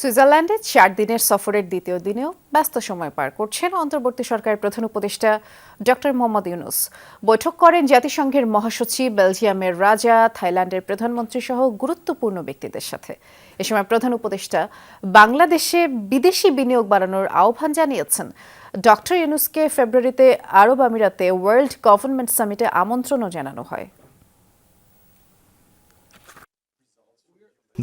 সুইজারল্যান্ডে চার দিনের সফরের দ্বিতীয় দিনেও ব্যস্ত সময় পার করছেন অন্তর্বর্তী সরকারের প্রধান উপদেষ্টা ডক্টর মোহাম্মদ ইউনুস। বৈঠক করেন জাতিসংঘের মহাসচিব, বেলজিয়ামের রাজা, থাইল্যান্ডের প্রধানমন্ত্রী সহ গুরুত্বপূর্ণ ব্যক্তিদের সাথে। এ সময় প্রধান উপদেষ্টা বাংলাদেশে বিদেশি বিনিয়োগ বাড়ানোর আহ্বান জানিয়েছেন। ডক্টর ইউনুসকে ফেব্রুয়ারিতে আরব আমিরাতে ওয়ার্ল্ড গভর্নমেন্ট সামিটে আমন্ত্রণও জানানো হয়।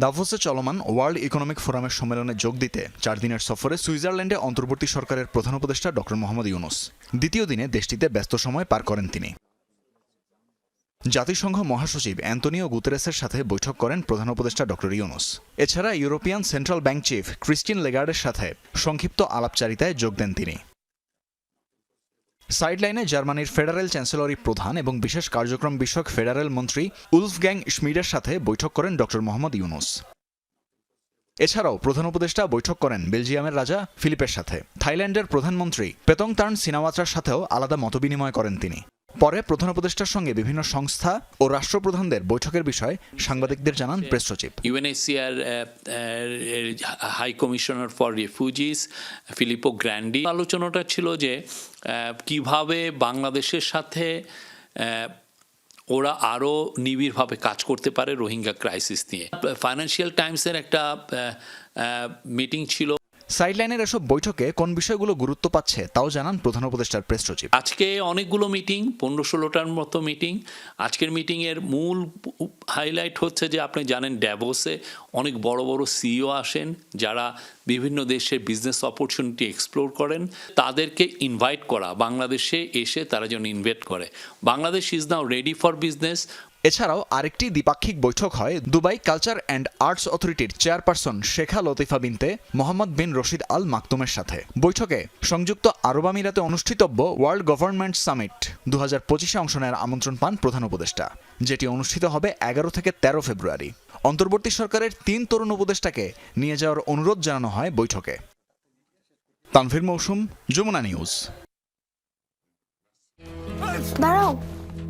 দাভোসে চলমান ওয়ার্ল্ড ইকোনমিক ফোরামের সম্মেলনে যোগ দিতে চার দিনের সফরে সুইজারল্যান্ডে অন্তর্বর্তী সরকারের প্রধান উপদেষ্টা ডক্টর মোহাম্মদ ইউনুস। দ্বিতীয় দিনে দেশটিতে ব্যস্ত সময় পার করেন তিনি। জাতিসংঘ মহাসচিব অ্যান্তনিও গুতেরেসের সাথে বৈঠক করেন প্রধান উপদেষ্টা ডক্টর ইউনুস। এছাড়া European central bank chief Christine লেগার্ডের সাথে সংক্ষিপ্ত আলাপচারিতায় যোগ দেন তিনি। সাইডলাইনে জার্মানির ফেডারেল চ্যান্সেলরি প্রধান এবং বিশেষ কার্যক্রম বিষয়ক ফেডারেল মন্ত্রী উলফগ্যাং স্মিডের সাথে বৈঠক করেন ড. মোহাম্মদ ইউনুস। এছাড়াও প্রধান উপদেষ্টা বৈঠক করেন বেলজিয়ামের রাজা ফিলিপের সাথে। থাইল্যান্ডের প্রধানমন্ত্রী পেতং তার্ন সিনাওয়াত্রার সাথেও আলাদা মতবিনিময় করেন তিনি। পরে প্রধান উপদেষ্টার সঙ্গে বিভিন্ন সংস্থা ও রাষ্ট্রপ্রধানদের বৈঠকের বিষয়ে সাংবাদিকদের জানান প্রেস সচিব। UNHCR high commissioner for refugees Filippo Grandi আলোচনাটা ছিল যে আহ, কীভাবে বাংলাদেশের সাথে ওরা আরও নিবিড়ভাবে কাজ করতে পারে রোহিঙ্গা ক্রাইসিস নিয়ে। ফাইন্যান্সিয়াল টাইমসের একটা মিটিং ছিল। সাইডলাইনের এসব বৈঠকে কোন বিষয়গুলো গুরুত্ব পাচ্ছে, তাও জানান প্রধান উপদেষ্টার প্রেস সচিব। আজকে অনেকগুলো মিটিং পনেরো ষোলোটার মতো মিটিং আজকের মিটিংয়ের মূল হাইলাইট হচ্ছে যে আপনি জানেন ড্যাভোসে অনেক বড় বড় সিইও আসেন, যারা বিভিন্ন দেশের বিজনেস অপরচুনিটি এক্সপ্লোর করেন। তাদেরকে ইনভাইট করা, বাংলাদেশে এসে তারা যেন ইনভেস্ট করে। Bangladesh is now ready for business এছাড়াও আরেকটি দ্বিপাক্ষিক বৈঠক হয় দুবাই কালচার অ্যান্ড আর্টস অথরিটির চেয়ারপারসন শেখা লতিফা বিনতে মোহাম্মদ বিন রশিদ আল মাকতুমের সাথে। বৈঠকে সংযুক্ত আরব আমিরাতে অনুষ্ঠিতব্য ওয়ার্ল্ড গভর্নমেন্ট সামিট দু হাজার পঁচিশে অংশ নেওয়ার আমন্ত্রণ পান প্রধান উপদেষ্টা, যেটি অনুষ্ঠিত হবে এগারো থেকে তেরো ফেব্রুয়ারি। অন্তর্বর্তী সরকারের তিন তরুণ উপদেষ্টাকে নিয়ে যাওয়ার অনুরোধ জানানো হয় বৈঠকে। তানভীর মৌসুম, যমুনা নিউজ। দাঁড়াও